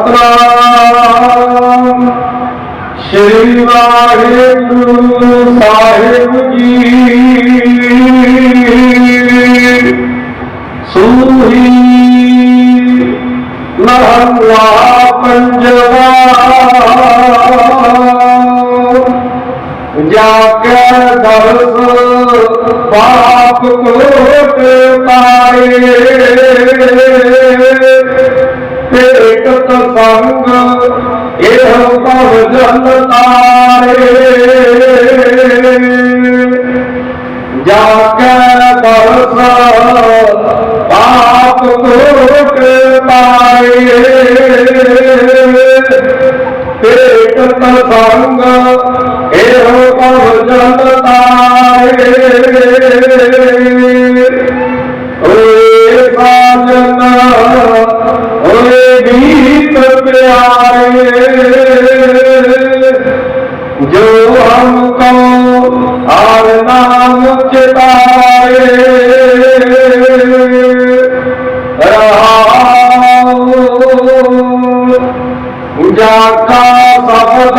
सतनाम। श्री वाहेगुरु साहेब जी। सूही महवा पंजवा। दर्श पाप को पाए से एक संग ये हम जन तारे जाकर पाप दुख पाए। पेट संग ये हम जन गीत प्यारे जो हमको और नाम चेताए पूजा का शब्द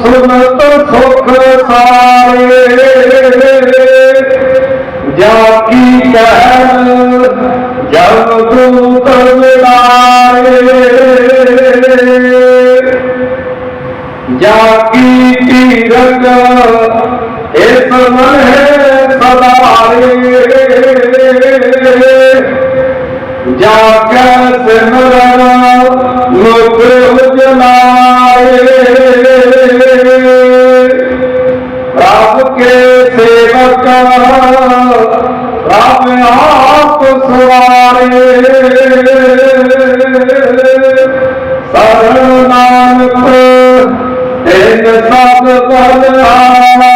सुन तो सुख सारे जाकी कहू जब तू जाकी तीरक एक मन सदारे जाकर सिमरन लोक उजला ਸਰਨਾਮ ਤੇ ਸਭ ਪਰਨਾਮ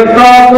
I'm